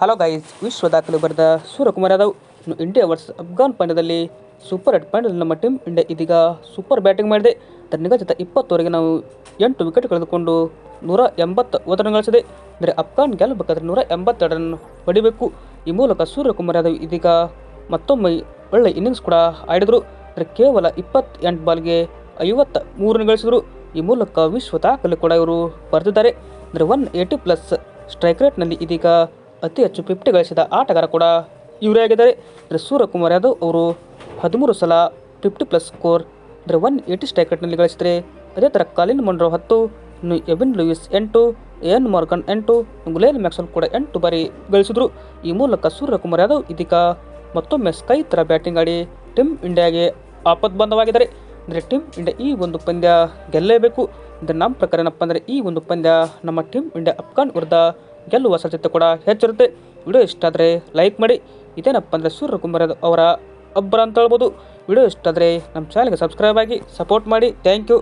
Hello guys ವಿಶ್ವ ದಾಖಲೆ ಬರೆದ ಸೂರ್ಯಕುಮಾರ್ ಯಾದವ್ ಇಂಡಿಯಾ ವರ್ಸ್ ಅಫ್ಘಾನ್ ಪಂದ್ಯದಲ್ಲಿ ಸೂಪರ್ ಎಟ್ ಪಾಯಿಂಟ್ ನಮ್ಮ ಟೀಮ್ ಇಂಡಿಯಾ ಇದೀಗ ಸೂಪರ್ ಬ್ಯಾಟಿಂಗ್ ಮಾಡಿದೆ. ಅದರ ನಿಗದಿತ ಇಪ್ಪತ್ತುವರೆಗೆ ನಾವು ಎಂಟು ವಿಕೆಟ್ ಕಳೆದುಕೊಂಡು ನೂರ ಎಂಬತ್ತು ಓದನ್ನು ಗಳಿಸಿದೆ. ಅಂದರೆ ಅಫ್ಘಾನ್ ಗೆಲ್ಲಬೇಕಾದ್ರೆ ನೂರ ಎಂಬತ್ತೆರಡು ಪಡಿಬೇಕು. ಈ ಮೂಲಕ ಸೂರ್ಯಕುಮಾರ್ ಯಾದವ್ ಇದೀಗ ಮತ್ತೊಮ್ಮೆ ಒಳ್ಳೆ ಇನ್ನಿಂಗ್ಸ್ ಕೂಡ ಆಡಿದರು. ಅಂದರೆ ಕೇವಲ ಇಪ್ಪತ್ತೆಂಟು ಬಾಲ್ಗೆ ಐವತ್ತ ಮೂರು ರನ್ ಗಳಿಸಿದರು. ಈ ಮೂಲಕ ವಿಶ್ವ ದಾಖಲೆ ಕೂಡ ಇವರು ಬರೆದಿದ್ದಾರೆ. ಅಂದರೆ ಒನ್ ಏಯ್ಟಿ ಪ್ಲಸ್ ಸ್ಟ್ರೈಕ್ ರೇಟ್ನಲ್ಲಿ ಇದೀಗ ಅತಿ ಹೆಚ್ಚು ಫಿಫ್ಟಿ ಗಳಿಸಿದ ಆಟಗಾರ ಕೂಡ ಇವರೇ ಆಗಿದ್ದಾರೆ. ಅಂದರೆ ಸೂರ್ಯಕುಮಾರ್ ಯಾದವ್ ಅವರು ಹದಿಮೂರು ಸಲ ಫಿಫ್ಟಿ ಪ್ಲಸ್ ಸ್ಕೋರ್, ಅಂದರೆ ಒನ್ ಏಯ್ಟಿ ಸ್ಟ್ರೈಕ್ ರೇಟ್ನಲ್ಲಿ ಗಳಿಸಿದರೆ ಅದೇ ಥರ ಕಾಲಿನ್ ಮೊಂಡ್ರೋ ಹತ್ತು, ಇನ್ನು ಎವಿನ್ ಲೂಯಿಸ್ ಎಂಟು, ಎನ್ ಮಾರ್ಗನ್ ಎಂಟು ಗುಲೇನ್ ಮ್ಯಾಕ್ಸಲ್ ಕೂಡ ಎಂಟು ಬಾರಿ ಗಳಿಸಿದರು. ಈ ಮೂಲಕ ಸೂರ್ಯಕುಮಾರ್ ಯಾದವ್ ಇದೀಗ ಮತ್ತೊಮ್ಮೆ ಸ್ಕೈ ಥರ ಬ್ಯಾಟಿಂಗ್ ಆಡಿ ಟೀಮ್ ಇಂಡಿಯಾಗೆ ಆಪದ್ಬಂಧವಾಗಿದ್ದಾರೆ ಅಂದರೆ ಟೀಮ್ ಇಂಡಿಯಾ ಈ ಒಂದು ಪಂದ್ಯ ಗೆಲ್ಲಲೇಬೇಕು ಅಂದರೆ ನಮ್ಮ ಪ್ರಕಾರ ಏನಪ್ಪ ಅಂದರೆ ಈ ಒಂದು ಪಂದ್ಯ ನಮ್ಮ ಟೀಮ್ ಇಂಡಿಯಾ ಅಫ್ಘಾನ್ ವಿರುದ್ಧ ಗೆಲ್ಲುವ ಸಾಧ್ಯತೆ ಕೂಡ ಹೆಚ್ಚಿರುತ್ತೆ. ವಿಡಿಯೋ ಇಷ್ಟ ಆದರೆ ಲೈಕ್ ಮಾಡಿ. ಇದೇನಪ್ಪ ಅಂದರೆ ಯಾದವ್ ಅವರ ಅಬ್ಬರ ಅಂತ ಹೇಳ್ಬೋದು. ವಿಡಿಯೋ ಇಷ್ಟ ಆದರೆ ನಮ್ಮ ಚಾನಲ್ಗೆ ಸಬ್ಸ್ಕ್ರೈಬ್ ಆಗಿ ಸಪೋರ್ಟ್ ಮಾಡಿ. Thank you